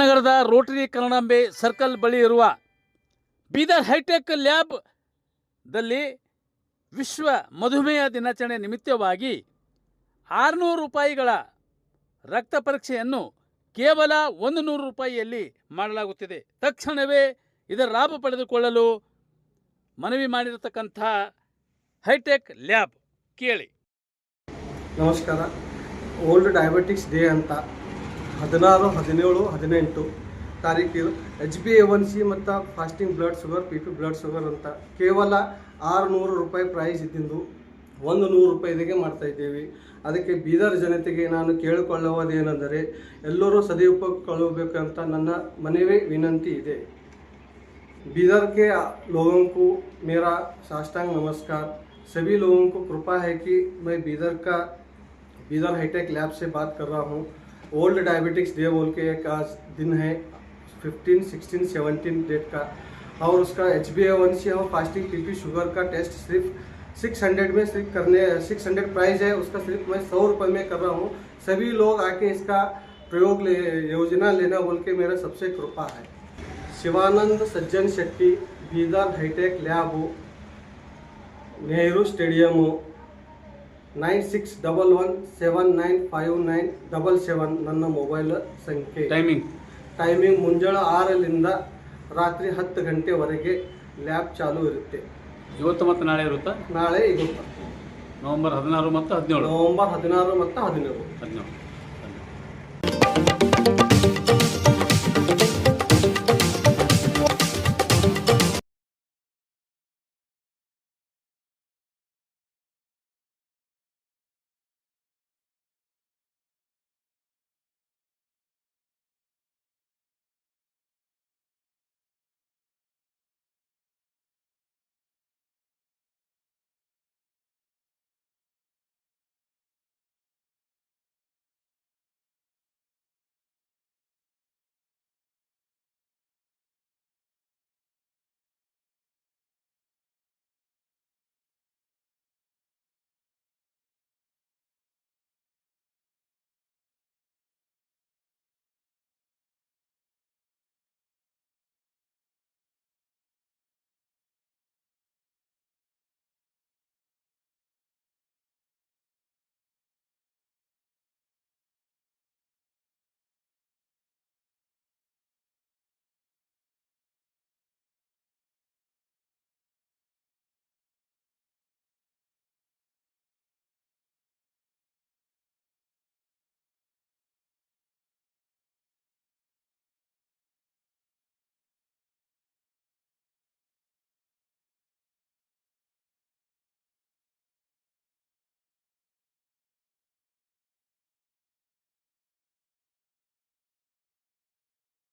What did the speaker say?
ನಗರದ ರೋಟರಿ ಕನ್ನಡಾಂಬೆ ಸರ್ಕಲ್ ಬಳಿ ಇರುವ ಬೀದರ್ ಹೈಟೆಕ್ ಲ್ಯಾಬ್ದಲ್ಲಿ ವಿಶ್ವ ಮಧುಮೇಹ ದಿನಾಚರಣೆ ನಿಮಿತ್ತವಾಗಿ ಆರುನೂರು ರೂಪಾಯಿಗಳ ರಕ್ತ ಪರೀಕ್ಷೆಯನ್ನು ಕೇವಲ ಒಂದು ನೂರು ರೂಪಾಯಿಯಲ್ಲಿ ಮಾಡಲಾಗುತ್ತಿದೆ. ತಕ್ಷಣವೇ ಇದರ ಲಾಭ ಪಡೆದುಕೊಳ್ಳಲು ಮನವಿ ಮಾಡಿರತಕ್ಕಂಥ ಹೈಟೆಕ್ ಲ್ಯಾಬ್ ಕೇಳಿ. ನಮಸ್ಕಾರ. ಓಲ್ಡ್ ಡಯಾಬಿಟಿಕ್ಸ್ ಡೇ ಅಂತ ಹದಿನಾರು ಹದಿನೇಳು ಹದಿನೆಂಟು ತಾರೀಕು H B A one C ಮತ್ತು fasting blood sugar P P blood sugar ಅಂತ ಕೇವಲ ಆರುನೂರು ರೂಪಾಯಿ ಪ್ರೈಸ್ ಇದ್ದಿಂದು ಒಂದು ನೂರು ರೂಪಾಯಿಗೆ ಮಾಡ್ತಾ ಇದ್ದೀವಿ ಅದಕ್ಕೆ ಬೀದರ್ ಜನತೆಗೆ ನಾನು ಕೇಳಿಕೊಳ್ಳುವುದೇನೆಂದರೆ ಎಲ್ಲರೂ ಸದುಪಯೋಗಗೊಳ್ಳಬೇಕಂತ ನನ್ನ ಮನವಿ ವಿನಂತಿ ಇದೆ बीदर के लोगों को मेरा साष्टांग नमस्कार सभी लोगों को कृपा है कि मैं बीदर का बीदर हाईटेक लैब से बात कर रहा हूँ ओल्ड डायबिटिक्स डे बोल के आज दिन है फिफ्टीन सिक्सटीन सेवनटीन डेट का। और उसका एच बी वन सी और फास्टिंग पी शुगर का टेस्ट सिर्फ़ 600 में सिर्फ़ करने 600 प्राइस है, उसका सिर्फ़ मैं सौ रुपये में कर रहा हूँ। सभी लोग आके इसका प्रयोग ले, योजना लेना बोल के मेरा सबसे कृपा है। Shivanand Sajjan Shetty, Bidar hi-tech lab Nehru stadium हो nine six double one seven nine five nine double seven ನನ್ನ ಮೊಬೈಲ್ ಸಂಖ್ಯೆ. ಟೈಮಿಂಗ್. ಟೈಮಿಂಗ್ ಮುಂಜಾನೆ ಆರರಿಂದ ರಾತ್ರಿ ಹತ್ತು ಗಂಟೆವರೆಗೆ ಲ್ಯಾಬ್ ಚಾಲು ಇರುತ್ತೆ. ಇವತ್ತು ಮತ್ತು ನಾಳೆ ಇರುತ್ತಾ? ನಾಳೆ ಇರುತ್ತೆ ನವೆಂಬರ್ ಹದಿನಾರು ಮತ್ತು ಹದಿನೇಳು. ನವೆಂಬರ್ ಹದಿನಾರು ಮತ್ತು ಹದಿನೇಳು. ಹದಿನೇಳು.